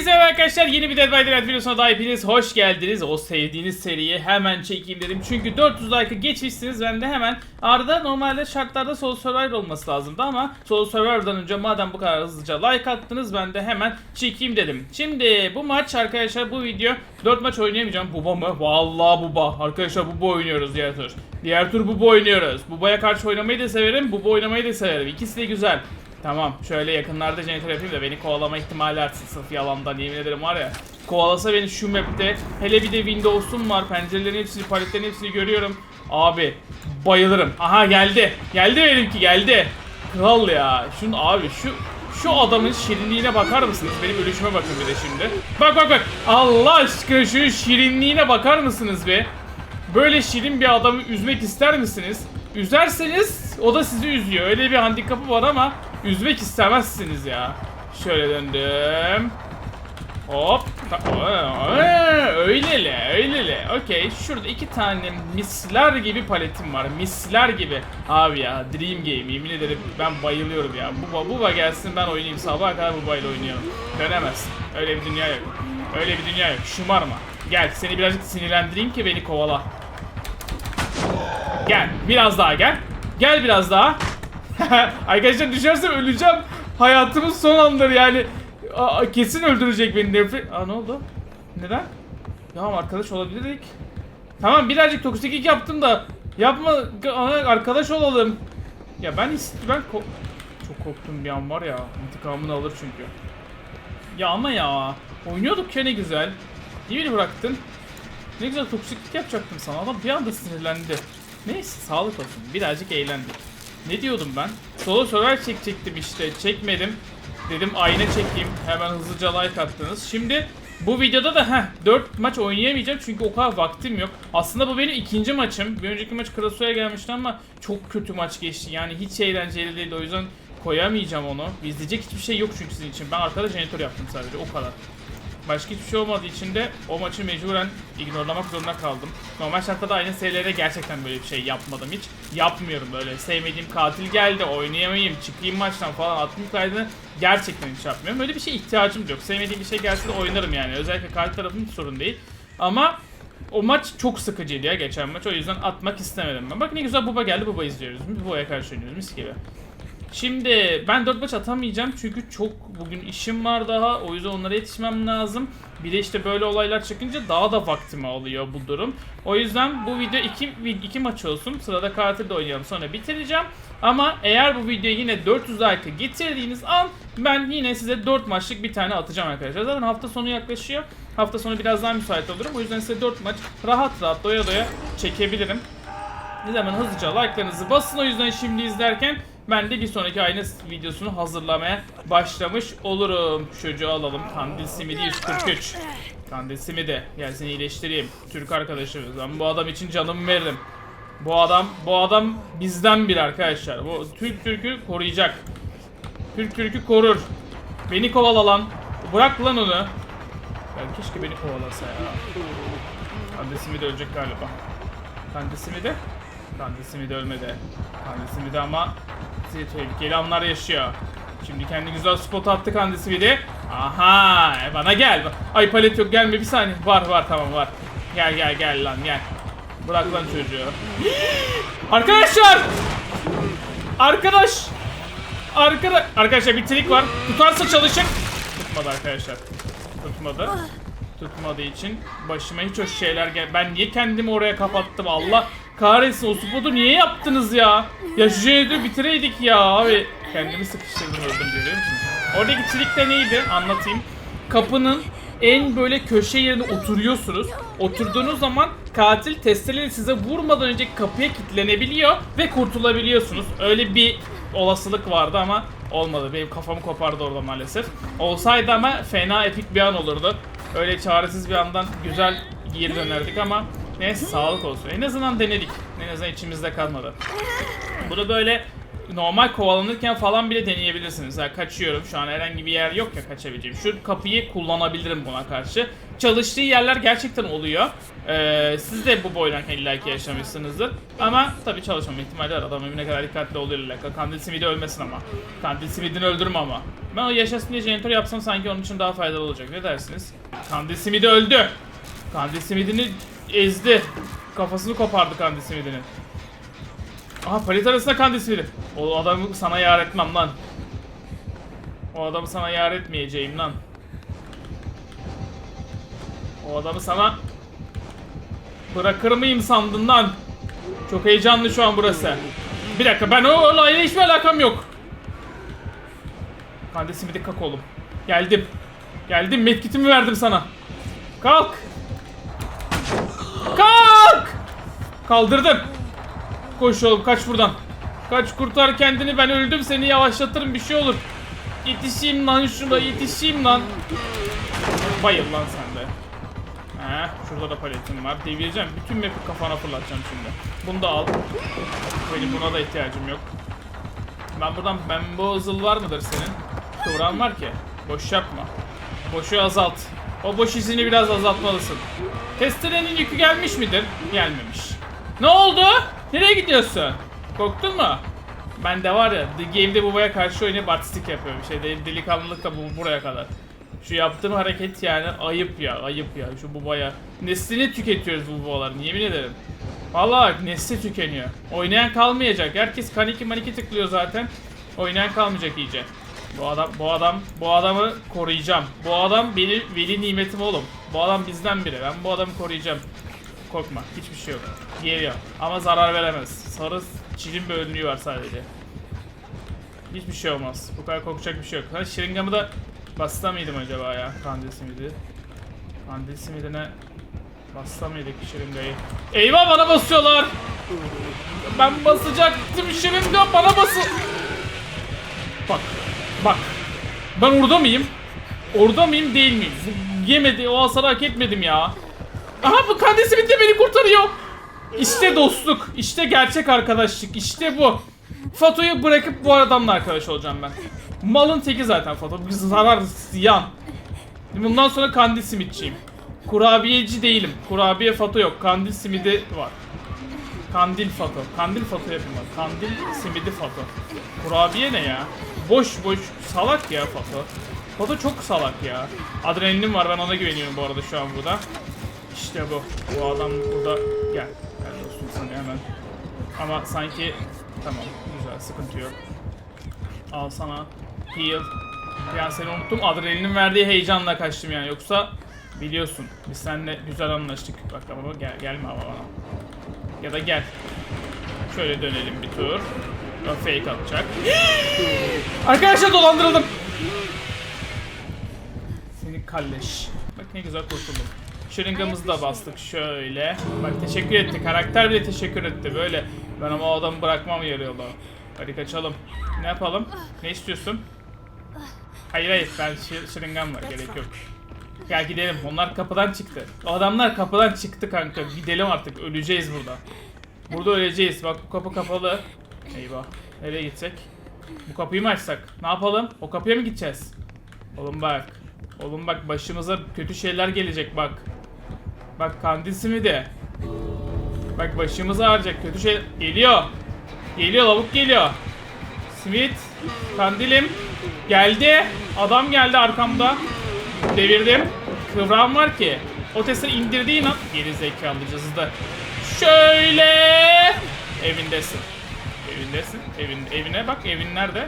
Hepinize merhaba arkadaşlar yeni bir Dead by Daylight videosuna daha hepiniz hoş geldiniz. O sevdiğiniz seriyi hemen çekeyim dedim. Çünkü 400 like'ı geçmişsiniz. Ben de hemen Arda normalde şartlarda Solo Survivor olması lazımdı ama Solo Survivor'dan önce madem bu kadar hızlıca like attınız ben de hemen çekeyim dedim. Şimdi bu maç arkadaşlar bu video 4 maç oynayamayacağım. Buba mı? Vallahi Buba. Arkadaşlar Buba oynuyoruz diğer tur. Diğer tur Buba oynuyoruz. Buba'ya karşı oynamayı da severim. Buba oynamayı da severim. İkisi de güzel. Tamam şöyle yakınlarda jeneratör yapayım da beni kovalama ihtimali artsın sırf yalandan yemin ederim var ya. Kovalasa beni şu map'te hele bir de Windows'um var pencerelerin hepsini paletlerin hepsini görüyorum. Abi bayılırım. Aha geldi. Geldi benimki geldi. Kral ya. Şun abi şu şu adamın şirinliğine bakar mısınız? Benim ölüşüme bakın bir de şimdi. Bak bak bak. Allah aşkına şunun şirinliğine bakar mısınız be? Böyle şirin bir adamı üzmek ister misiniz? Üzerseniz o da sizi üzüyor. Öyle bir handikapı var ama üzmek istemezsiniz ya. Şöyle döndüm. Hop. Öylele, öylele. Okey. Şurada iki tane misler gibi paletim var. Misler gibi. Abi ya Dream Game yemin ederim ben bayılıyorum ya. Buba buba gelsin ben oynayayım sabaha kadar buba ile oynayalım. Dönemezsin. Öyle bir dünya yok. Öyle bir dünya yok. Şımarma. Gel seni birazcık sinirlendireyim ki beni kovala. Gel. Biraz daha gel. Gel biraz daha. Arkadaşlar düşersem öleceğim. Hayatımın son anları yani. Aa, kesin öldürecek beni nefret. Aa ne oldu? Neden? Ya arkadaş olabilirdik. Tamam birazcık toksiklik yaptım da yapma arkadaş olalım. Ya ben ben ko- çok korktum bir an var ya. İntikamını alır çünkü. Ya ama ya. Oynuyorduk ya ne güzel. Niye beni bıraktın? Ne güzel toksiklik yapacaktım sana. Adam bir anda sinirlendi. Neyse sağlık olsun. Birazcık eğlendik. Ne diyordum ben? Solo server çekecektim işte. Çekmedim. Dedim ayna çekeyim. Hemen hızlıca like attınız. Şimdi bu videoda da heh 4 maç oynayamayacağım çünkü o kadar vaktim yok. Aslında bu benim ikinci maçım. Bir önceki maç Krasu'ya gelmişti ama çok kötü maç geçti. Yani hiç eğlenceli değildi. O yüzden koyamayacağım onu. İzleyecek hiçbir şey yok çünkü sizin için. Ben arkada jeneratör yaptım sadece o kadar. Başka hiçbir şey olmadığı için de o maçı mecburen ignorlamak zorunda kaldım. Normal şartlarda aynı serilere gerçekten böyle bir şey yapmadım hiç. Yapmıyorum böyle. Sevmediğim katil geldi, oynayamayayım, çıkayım maçtan falan atmayayım kaydını gerçekten hiç yapmıyorum. Öyle bir şey ihtiyacım yok. Sevmediğim bir şey gelse de oynarım yani. Özellikle katil tarafım hiç sorun değil. Ama o maç çok sıkıcıydı ya geçen maç. O yüzden atmak istemedim ben. Bak ne güzel Buba geldi. Buba izliyoruz. Buba'ya karşı oynuyoruz. Mis gibi. Şimdi ben 4 maç atamayacağım çünkü çok bugün işim var daha o yüzden onlara yetişmem lazım. Bir de işte böyle olaylar çıkınca daha da vaktimi alıyor bu durum. O yüzden bu video 2 iki maç olsun. Sırada katil de oynayalım sonra bitireceğim. Ama eğer bu videoya yine 400 like getirdiğiniz an ben yine size 4 maçlık bir tane atacağım arkadaşlar. Zaten hafta sonu yaklaşıyor. Hafta sonu biraz daha müsait olurum. O yüzden size 4 maç rahat rahat doya doya çekebilirim. Ne zaman hızlıca like'larınızı basın o yüzden şimdi izlerken ben de bir sonraki aynı videosunu hazırlamaya başlamış olurum. Çocuğu alalım. Kandil Simidi 143. Kandil Simidi. Gel seni iyileştireyim. Türk arkadaşımız. Ben bu adam için canımı veririm. Bu adam, bu adam bizden bir arkadaşlar. Bu Türk Türk'ü koruyacak. Türk Türk'ü korur. Beni kovala lan. Bırak lan onu. Ben keşke beni kovalasa ya. Kandil Simidi ölecek galiba. Kandisimi de Kandisimi de ölmedi. Kandisimi de ama tehlikeli anlar yaşıyor. Şimdi kendi güzel spot attı Kandisimi de. Aha e, bana gel. Ay palet yok gelme bir saniye. Var var tamam var. Gel gel gel lan gel. Bırak lan çocuğu. Arkadaşlar! Arkadaş! Arkadaş arkadaşlar bir trik var. Tutarsa çalışır. Tutmadı arkadaşlar. Tutmadı. Tutmadığı için başıma hiç hoş şeyler gel. Ben niye kendimi oraya kapattım Allah kahretsin o spotu niye yaptınız ya? Ya şu jeneratörü bitireydik ya abi. Kendimi sıkıştırdım öldüm görüyor musunuz? Oradaki trik de neydi anlatayım. Kapının en böyle köşe yerine oturuyorsunuz. Oturduğunuz zaman katil testereyle size vurmadan önce kapıya kilitlenebiliyor ve kurtulabiliyorsunuz. Öyle bir olasılık vardı ama olmadı. Benim kafamı kopardı orada maalesef. Olsaydı ama fena epik bir an olurdu. Öyle çaresiz bir andan güzel geri dönerdik ama neyse sağlık olsun. En azından denedik. En azından içimizde kalmadı. Bunu böyle normal kovalanırken falan bile deneyebilirsiniz. Yani kaçıyorum şu an herhangi bir yer yok ya kaçabileceğim. Şu kapıyı kullanabilirim buna karşı. Çalıştığı yerler gerçekten oluyor. Ee, siz de bu boydan illaki yaşamışsınızdır. Ama tabii çalışmama ihtimali var. Adam ne kadar dikkatli oluyor illaki. Kandil simidi ölmesin ama. Kandil simidini öldürme ama. Ben o yaşasın diye jeneratör yapsam sanki onun için daha faydalı olacak. Ne dersiniz? Kandil simidi öldü. Kandil simidini ezdi. Kafasını kopardı kandil simidinin. Aha palet arasında kandil simidi. O adamı sana yar etmem lan. O adamı sana yar etmeyeceğim lan. O adamı sana bırakır mıyım sandın lan? Çok heyecanlı şu an burası. Bir dakika ben o olayla hiçbir alakam yok. Kandil simidi kalk oğlum. Geldim. Geldim medkitimi verdim sana. Kalk. Kalk. Kaldırdım. Koş oğlum kaç buradan. Kaç kurtar kendini ben öldüm seni yavaşlatırım bir şey olur. Yetişeyim lan şuna yetişeyim lan. Bayıl lan sen de. He, şurada da paletim var. Devireceğim. Bütün map'i kafana fırlatacağım şimdi. Bunu da al. Benim buna da ihtiyacım yok. Ben buradan bamboozle var mıdır senin? Kıvran var ki. Boş yapma. Boşu azalt. O boş izini biraz azaltmalısın. Testerenin yükü gelmiş midir? Gelmemiş. Ne oldu? Nereye gidiyorsun? Korktun mu? Ben de var ya The Game'de babaya karşı oynayıp artistik yapıyorum. Şey değil, delikanlılık da bu buraya kadar. Şu yaptığım hareket yani ayıp ya, ayıp ya şu babaya. Neslini tüketiyoruz bu babaların yemin ederim. Vallahi bak nesli tükeniyor. Oynayan kalmayacak. Herkes kaniki maniki tıklıyor zaten. Oynayan kalmayacak iyice. Bu adam, bu adam, bu adamı koruyacağım. Bu adam benim veli nimetim oğlum. Bu adam bizden biri. Ben bu adamı koruyacağım. Korkma, hiçbir şey yok. Geliyor. Ama zarar veremez. Sarı çirin bir önlüğü var sadece. Hiçbir şey olmaz. Bu kadar korkacak bir şey yok. Ha şırıngamı da basta mıydım acaba ya? Kandil simidi. Kandil simidine basta mıydık şırıngayı? Eyvah bana basıyorlar! Ben basacaktım şırınga bana bası... Bak, bak. Ben orada mıyım? Orada mıyım değil miyim? Yemedi, o hasarı hak etmedim ya. Aha bu kandil simidi de beni kurtarıyor. İşte dostluk, işte gerçek arkadaşlık, işte bu. Fato'yu bırakıp bu adamla arkadaş olacağım ben. Malın teki zaten Fato. Bir zarar, ziyan. Bundan sonra kandil simitçiyim. Kurabiyeci değilim. Kurabiye Fato yok. Kandil simidi var. Kandil Fato. Kandil Fato yapayım. Kandil simidi Fato. Kurabiye ne ya? Boş boş salak ya Fato. Fato çok salak ya. Adrenalin var ben ona güveniyorum bu arada şu an burada. İşte bu. Bu adam burada. Gel. Gel dostum sana hemen. Ama sanki tamam güzel sıkıntı yok. Al sana heal. Yani seni unuttum. Adrenalin verdiği heyecanla kaçtım yani. Yoksa biliyorsun biz seninle güzel anlaştık. Bak ama gel gelme ama bana. Ya da gel. Şöyle dönelim bir tur. O fake atacak. Arkadaşlar dolandırıldım. Seni kalleş. Bak ne güzel kurtuldum. Şırıngamızı da bastık şöyle. Bak teşekkür etti. Karakter bile teşekkür etti. Böyle ben ama o adamı bırakmam yarı yolda. Hadi kaçalım. Ne yapalım? Ne istiyorsun? Hayır hayır ben şır- şırıngam var gerek yok. Gel gidelim. Onlar kapıdan çıktı. O adamlar kapıdan çıktı kanka. Gidelim artık. Öleceğiz burada. Burada öleceğiz. Bak bu kapı kapalı. Eyvah. Nereye gitsek? Bu kapıyı mı açsak? Ne yapalım? O kapıya mı gideceğiz? Oğlum bak. Oğlum bak başımıza kötü şeyler gelecek bak. Bak kandil mi Bak başımıza ağrıyacak kötü şey geliyor. Geliyor lavuk geliyor. Smith kandilim geldi. Adam geldi arkamda. Devirdim. Kıvram var ki. O testi indirdiğin an geri zekalı cızdı. Şöyle evindesin. Evindesin. Evin, evine bak. Evin nerede?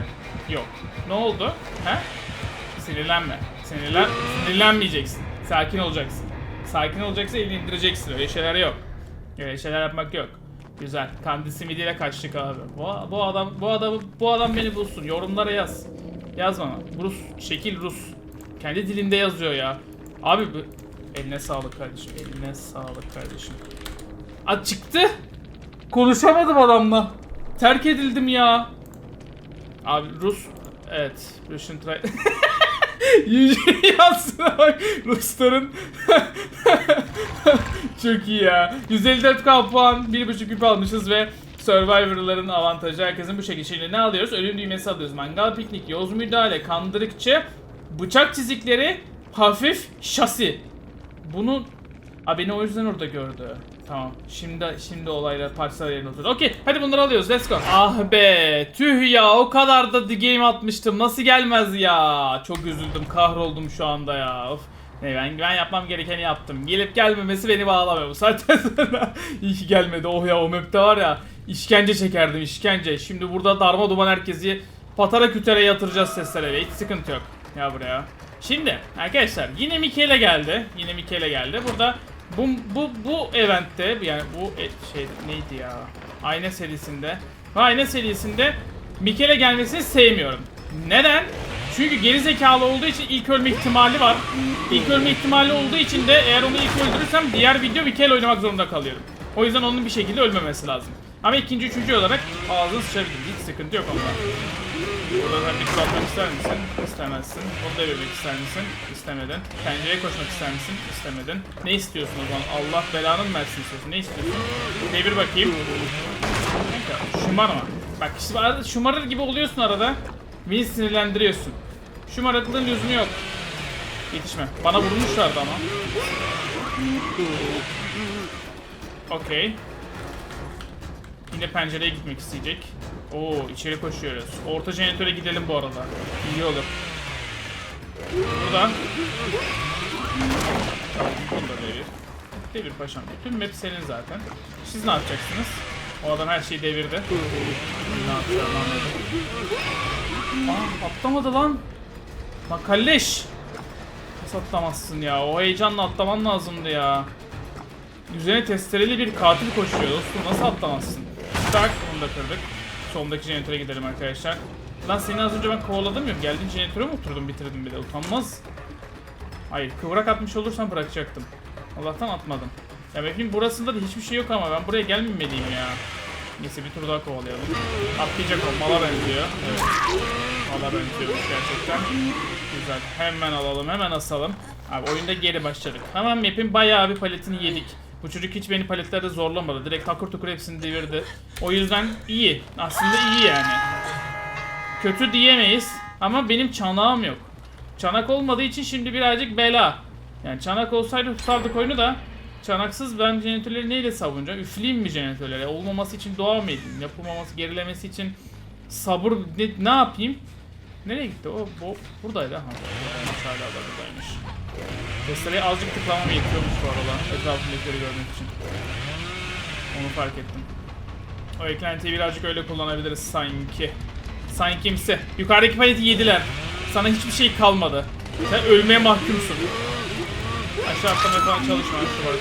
Yok. Ne oldu? He? Sinirlenme. Sinirlen, sinirlenmeyeceksin. Sakin olacaksın. Sakin olacaksın elini indireceksin. Öyle şeyler yok. Öyle şeyler yapmak yok. Güzel. Kandil simidiyle kaçtık abi. Bu, bu adam bu adamı bu adam beni bulsun. Yorumlara yaz. Yaz bana. Rus şekil Rus. Kendi dilinde yazıyor ya. Abi bu eline sağlık kardeşim. Eline sağlık kardeşim. A çıktı. Konuşamadım adamla. Terk edildim ya. Abi Rus evet Russian try bak Rusların Çok iyi ya 154 k puan 1.5 küp almışız ve Survivor'ların avantajı herkesin bu şekilde. Ne alıyoruz? Ölüm düğmesi alıyoruz. Mangal piknik, yoz müdahale, kandırıkçı, bıçak çizikleri, hafif şasi. Bunu... Aa beni o yüzden orada gördü. Tamam. Şimdi şimdi olaylar parçalar yerine oturdu. Okey. Hadi bunları alıyoruz. Let's go. Ah be. Tüh ya. O kadar da the game atmıştım. Nasıl gelmez ya? Çok üzüldüm. Kahroldum şu anda ya. Of. Ne ben, ben yapmam gerekeni yaptım. Gelip gelmemesi beni bağlamıyor bu saatten sonra. İyi ki gelmedi. Oh ya o map'te var ya. işkence çekerdim işkence. Şimdi burada darma duman herkesi patara kütere yatıracağız seslere. Hiç sıkıntı yok. Ya buraya. Şimdi arkadaşlar yine Mikele geldi. Yine Mikele geldi. Burada bu bu bu eventte yani bu e- şey neydi ya? Ayna serisinde. Ayna serisinde Mikele gelmesini sevmiyorum. Neden? Çünkü geri zekalı olduğu için ilk ölme ihtimali var. İlk ölme ihtimali olduğu için de eğer onu ilk öldürürsem diğer video Mikele oynamak zorunda kalıyorum. O yüzden onun bir şekilde ölmemesi lazım. Ama ikinci, üçüncü olarak ağzını sıçabilir. Hiç sıkıntı yok onda. Buradan bir atmak ister misin? İstemezsin. Bunu devirmek ister misin? İstemedin. Pencereye koşmak ister misin? İstemedin. Ne istiyorsun o zaman? Allah belanı mı versin istiyorsun? Ne istiyorsun? Devir bakayım. Kanka şımarma. Bak işte arada şımarır gibi oluyorsun arada. Beni sinirlendiriyorsun. Şımarıklığın lüzumu yok. Yetişme. Bana vurmuşlardı ama. Okey. Yine pencereye gitmek isteyecek. Oo içeri koşuyoruz. Orta jeneratöre gidelim bu arada. İyi olur. Burada. Tamam bunu da devir. Devir paşam. Bütün map senin zaten. Siz ne yapacaksınız? O adam her şeyi devirdi. Ne yapacağım anladım. Aa atlamadı lan. Lan kalleş. Nasıl atlamazsın ya? O heyecanla atlaman lazımdı ya. Üzerine testereli bir katil koşuyor dostum. Nasıl atlamazsın? Tak onu da kırdık. Sondaki jeneratöre gidelim arkadaşlar. Lan seni az önce ben kovaladım ya. Geldin jeneratöre mi oturdun bitirdim bir de. Utanmaz. Hayır kıvrak atmış olursam bırakacaktım. Allah'tan atmadım. Ya map'in burasında da hiçbir şey yok ama ben buraya gelmemeliyim ya. Neyse bir tur daha kovalayalım. Atlayacak o mala benziyor. Evet. Mala benziyormuş gerçekten. Güzel. Hemen alalım hemen asalım. Abi oyunda geri başladık. Hemen map'in bayağı bir paletini yedik. Bu çocuk hiç beni paletlerde zorlamadı. Direkt takur tukur hepsini devirdi. O yüzden iyi. Aslında iyi yani. Kötü diyemeyiz. Ama benim çanağım yok. Çanak olmadığı için şimdi birazcık bela. Yani çanak olsaydı tutardık oyunu da. Çanaksız ben jeneratörleri neyle savunacağım? Üfleyeyim mi jeneratörleri? Olmaması için dua mı edeyim? Yapılmaması, gerilemesi için sabır ne, ne yapayım? Nereye gitti o? Bu buradaydı. Ha, buradaymış hala da buradaymış. Testereyi azıcık tıklamam yetiyormuş bu arada. Etrafındakileri görmek için. Onu fark ettim. O eklentiyi birazcık öyle kullanabiliriz sanki. Sankimsi. Yukarıdaki paleti yediler. Sana hiçbir şey kalmadı. Sen ölmeye mahkumsun. Aşağı atlamaya falan çalışma. Şu var.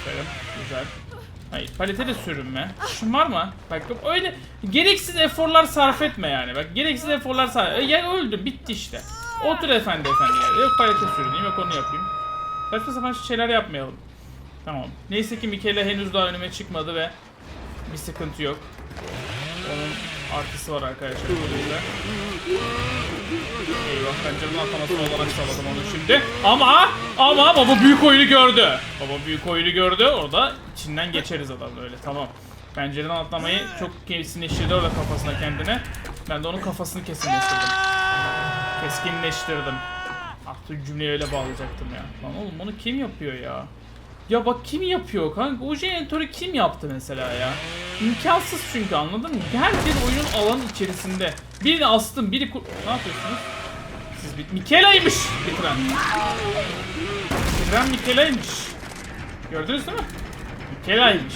Aferin. Güzel. Hayır palete de sürünme. Şımarma. Bak öyle gereksiz eforlar sarf etme yani. Bak gereksiz eforlar sarf e, Ya öldü bitti işte. Otur efendi efendi yani. Yok palete sürüneyim yok onu yapayım. Saçma sapan şeyler yapmayalım. Tamam. Neyse ki Mikele henüz daha önüme çıkmadı ve bir sıkıntı yok. Onun artısı var arkadaşlar. Burada. Eyvah pencerenin atlaması olarak salladım onu şimdi. Ama ama baba büyük oyunu gördü. Baba büyük oyunu gördü. Orada içinden geçeriz adam öyle tamam. Pencereden atlamayı çok kesinleştirdi orada kafasına kendine. Ben de onun kafasını kesinleştirdim. Keskinleştirdim. Ah tüm cümleyi öyle bağlayacaktım ya. Lan oğlum bunu kim yapıyor ya? Ya bak kim yapıyor kanka? O jeneratörü kim yaptı mesela ya? İmkansız çünkü anladın mı? Herkes oyunun alanı içerisinde. Birini astım, biri kur... Ne yapıyorsunuz? Siz bir... Mikela'ymış bitiren. Bitiren Mikela'ymış. Gördünüz değil mi? Mikela'ymış.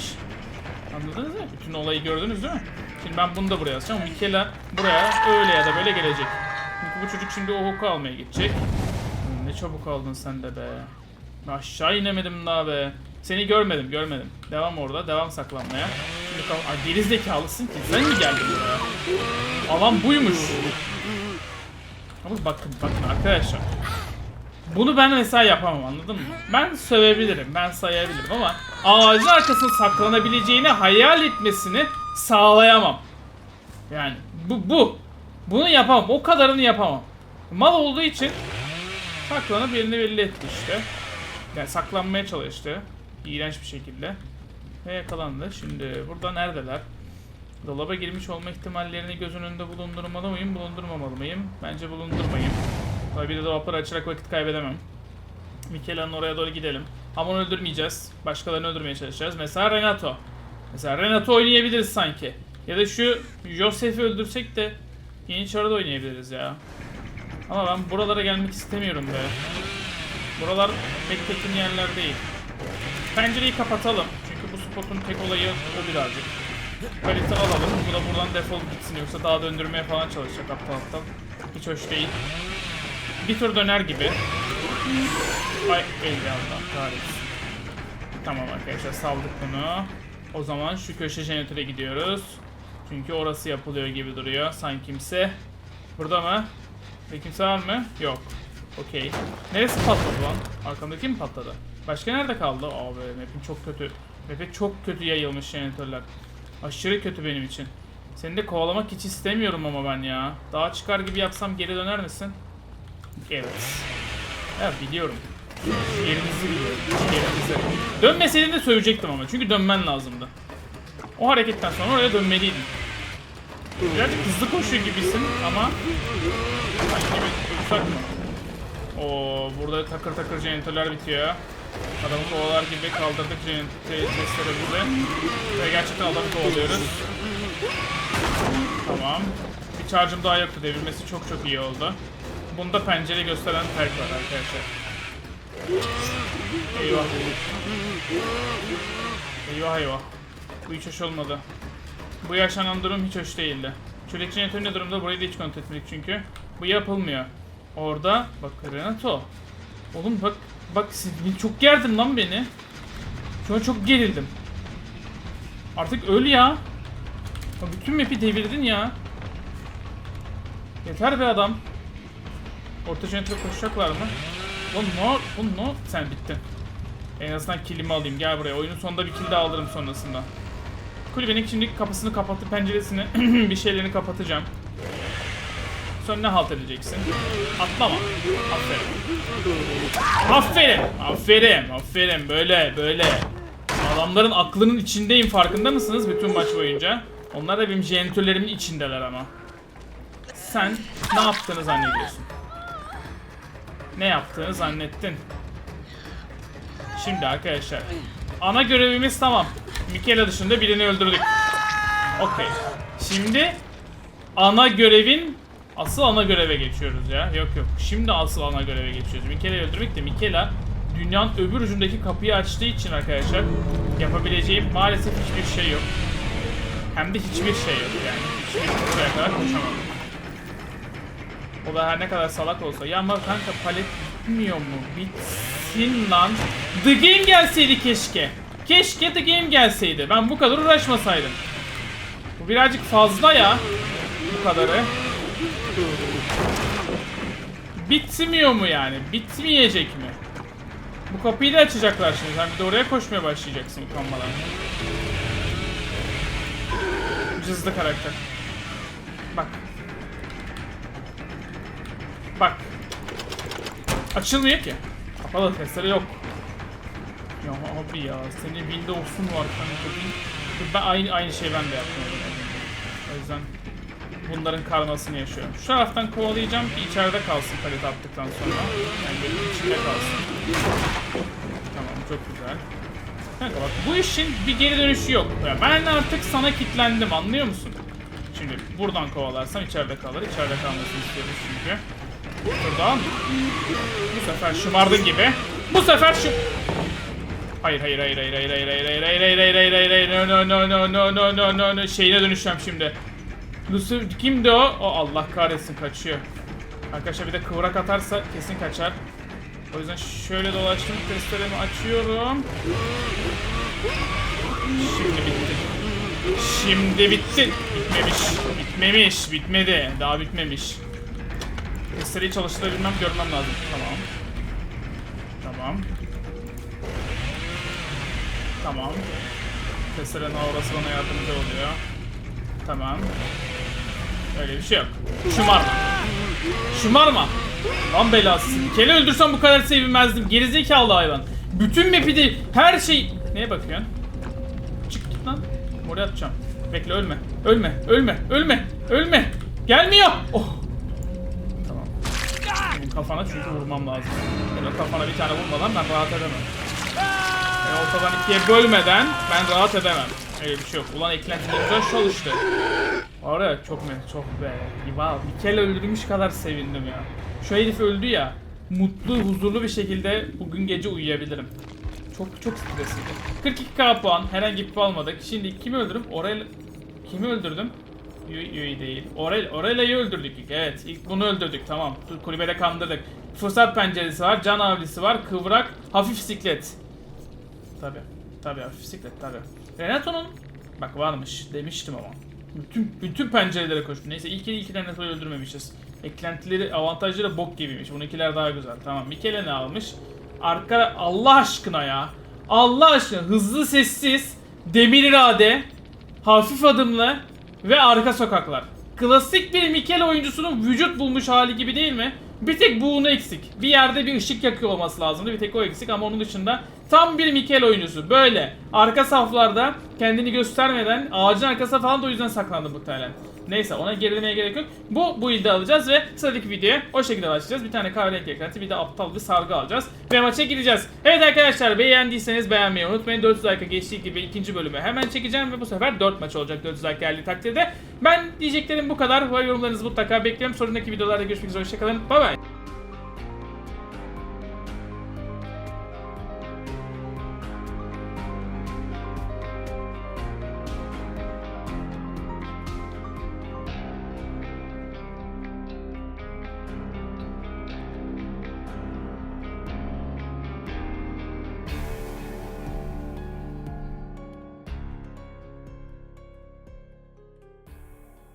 Anladınız mı? Bütün olayı gördünüz değil mi? Şimdi ben bunu da buraya asacağım. Mikela buraya öyle ya da böyle gelecek. Çünkü bu çocuk şimdi o hoku almaya gidecek. Ne çabuk aldın sen de be. Aşağı inemedim daha be. Seni görmedim, görmedim. Devam orada, devam saklanmaya. Şimdi kal- Ay geri zekalısın ki. Sen mi geldin buraya? Alan buymuş. Ama bakın, bakın arkadaşlar. Bunu ben mesela yapamam anladın mı? Ben sövebilirim, ben sayabilirim ama ağacın arkasına saklanabileceğini hayal etmesini sağlayamam. Yani bu, bu. Bunu yapamam, o kadarını yapamam. Mal olduğu için saklanıp yerini belli etti işte. Yani saklanmaya çalıştı. İğrenç bir şekilde. Ve yakalandı. Şimdi burada neredeler? Dolaba girmiş olma ihtimallerini göz önünde bulundurmalı mıyım, bulundurmamalı mıyım? Bence bulundurmayayım. Tabii bir de dolapları açarak vakit kaybedemem. Michela'nın oraya doğru gidelim. Ama onu öldürmeyeceğiz. Başkalarını öldürmeye çalışacağız. Mesela Renato. Mesela Renato oynayabiliriz sanki. Ya da şu Josef'i öldürsek de yeni çarada oynayabiliriz ya. Ama ben buralara gelmek istemiyorum be. Buralar pek yerler değil. Pencereyi kapatalım. Spotun tek olayı o birazcık. Paleti alalım. Bu da buradan defol gitsin. Yoksa daha döndürmeye falan çalışacak aptal aptal. Hiç hoş değil. Bir tur döner gibi. Ay elde Allah kahretsin. Tamam arkadaşlar saldık bunu. O zaman şu köşe jeneratöre gidiyoruz. Çünkü orası yapılıyor gibi duruyor. Sanki kimse. Burada mı? Ve kimse var mı? Yok. Okey. Neresi patladı lan? Arkamdaki mi patladı? Başka nerede kaldı? Abi map'in çok kötü. Map'e çok kötü yayılmış jeneratörler. Aşırı kötü benim için. Seni de kovalamak hiç istemiyorum ama ben ya. Daha çıkar gibi yapsam geri döner misin? Evet. Ya biliyorum. Yerinizi biliyorum. Yerinizi. Dönmeseydin de söyleyecektim ama. Çünkü dönmen lazımdı. O hareketten sonra oraya dönmeliydin. Birazcık hızlı koşuyor gibisin ama... Sanki bir uçak mı? Oo, burada takır takır jeneratörler bitiyor. Adamı kovalar gibi kaldırdık jeneratörlerimizi. Ve gerçekten adamı kovalıyoruz. Tamam. Bir charge'ım daha yoktu. Devirmesi çok çok iyi oldu. Bunda pencere gösteren perk var arkadaşlar. Eyvah. Eyvah eyvah. Bu hiç hoş olmadı. Bu yaşanan durum hiç hoş değildi. Çölek jeneratörü ne durumda? Burayı da hiç kontrol etmedik çünkü. Bu yapılmıyor. Orada bak Renato. Oğlum bak bak siz çok gerdin lan beni. Şu an çok gerildim. Artık öl ya. Ya Bütün map'i devirdin ya. Yeter be adam. Orta jeneratöre koşacaklar mı? Oğlum no, oğlum no. Sen bittin. En azından killimi alayım. Gel buraya. Oyunun sonunda bir kill daha alırım sonrasında. Kulübenin şimdi kapısını kapatıp penceresini bir şeylerini kapatacağım. Sonra ne halt edeceksin? Atlama. Aferin. Aferin. Aferin. Aferin. Böyle böyle. Adamların aklının içindeyim farkında mısınız bütün maç boyunca? Onlar da benim jeneratörlerimin içindeler ama. Sen ne yaptığını zannediyorsun? Ne yaptığını zannettin? Şimdi arkadaşlar. Ana görevimiz tamam. Mikela dışında birini öldürdük. Okey. Şimdi ana görevin asıl ana göreve geçiyoruz ya. Yok yok. Şimdi asıl ana göreve geçiyoruz. Mikela'yı öldürmek de Mikela dünyanın öbür ucundaki kapıyı açtığı için arkadaşlar yapabileceğim maalesef hiçbir şey yok. Hem de hiçbir şey yok yani. Hiçbir buraya kadar koşamam. O da her ne kadar salak olsa. Ya ama kanka palet bitmiyor mu? Bitsin lan. The Game gelseydi keşke. Keşke The Game gelseydi. Ben bu kadar uğraşmasaydım. Bu birazcık fazla ya. Bu kadarı. Bitmiyor mu yani? Bitmeyecek mi? Bu kapıyı da açacaklar şimdi. Sen bir de oraya koşmaya başlayacaksın utanmadan. Cızlı karakter. Bak. Bak. Açılmıyor ki. Kapalı testere yok. Ya abi ya senin Windows'un var kanka. Ben aynı aynı şeyi ben de yaptım. O yüzden bunların karmasını yaşıyorum. Şu taraftan kovalayacağım ki içeride kalsın palet attıktan sonra. Yani böyle içinde kalsın. Tamam çok güzel. Kanka bak bu işin bir geri dönüşü yok. Ya ben artık sana kitlendim anlıyor musun? Şimdi buradan kovalarsam içeride kalır. İçeride kalmasını istiyoruz çünkü. Buradan. Bu sefer şımardın gibi. Bu sefer şu... Hayır hayır hayır hayır hayır hayır hayır hayır hayır hayır hayır hayır hayır hayır no no no no no no no no şeyine dönüşeceğim şimdi. Lucifer kimdi o? O Allah kahretsin kaçıyor. Arkadaşlar bir de kıvrak atarsa kesin kaçar. O yüzden şöyle dolaştım testeremi açıyorum. Şimdi bitti. Şimdi bitti. Bitmemiş. Bitmemiş. Bitmedi. Daha bitmemiş. Testereyi çalıştırabilmem görmem lazım. Tamam. Tamam. Tamam. Testerenin aurası bana yardımcı oluyor. Tamam. Öyle bir şey yok. Şımarma. Şımarma. Lan belası. Kele öldürsem bu kadar sevinmezdim. Gerizekalı hayvan. Bütün map'i de her şey... Neye bakıyorsun? Çık git lan. Oraya atacağım. bekle ölme. Ölme, ölme, ölme, ölme. Gelmiyor. Oh. Tamam. Bunun kafana çünkü vurmam lazım. O kafana bir tane vurmadan ben rahat edemem. Yani ortadan ikiye bölmeden ben rahat edemem. Öyle bir şey yok. Ulan eklentiler güzel çalıştı. Var ya çok mu çok be. Wow, Mikel öldürmüş kadar sevindim ya. Şu herif öldü ya. Mutlu, huzurlu bir şekilde bugün gece uyuyabilirim. Çok çok stresliydi. 42k puan. Herhangi bir almadık. Şimdi kimi öldürdüm? Orel... Kimi öldürdüm? Yui, değil. Orel, Orela'yı öldürdük ilk. Evet ilk bunu öldürdük tamam. Kulübede kandırdık. Fırsat penceresi var, can avlisi var, kıvrak, hafif siklet. Tabi. Tabi hafif siklet tabi. Renato'nun bak varmış demiştim ama. Bütün bütün pencerelere koştu. Neyse ilk ilk Renato'yu öldürmemişiz. Eklentileri, avantajları bok gibiymiş. Bununkiler daha güzel. Tamam. Mikele ne almış? Arka Allah aşkına ya. Allah aşkına hızlı sessiz, demir irade, hafif adımlı ve arka sokaklar. Klasik bir Mikel oyuncusunun vücut bulmuş hali gibi değil mi? Bir tek buğunu eksik. Bir yerde bir ışık yakıyor olması lazımdı. Bir tek o eksik ama onun dışında tam bir Mikel oyuncusu. Böyle arka saflarda kendini göstermeden ağacın arkasına falan da o yüzden saklandı muhtemelen. Neyse ona gerilemeye gerek yok. Bu bu ilde alacağız ve sıradaki videoya o şekilde başlayacağız. Bir tane kahverengi eklenti bir de aptal bir sargı alacağız. Ve maça gideceğiz. Evet arkadaşlar beğendiyseniz beğenmeyi unutmayın. 400 like'a geçtiği gibi ikinci bölümü hemen çekeceğim ve bu sefer 4 maç olacak 400 like geldiği takdirde. Ben diyeceklerim bu kadar. Yorumlarınızı mutlaka bekliyorum. Sonraki videolarda görüşmek üzere. Hoşçakalın. Bay bay.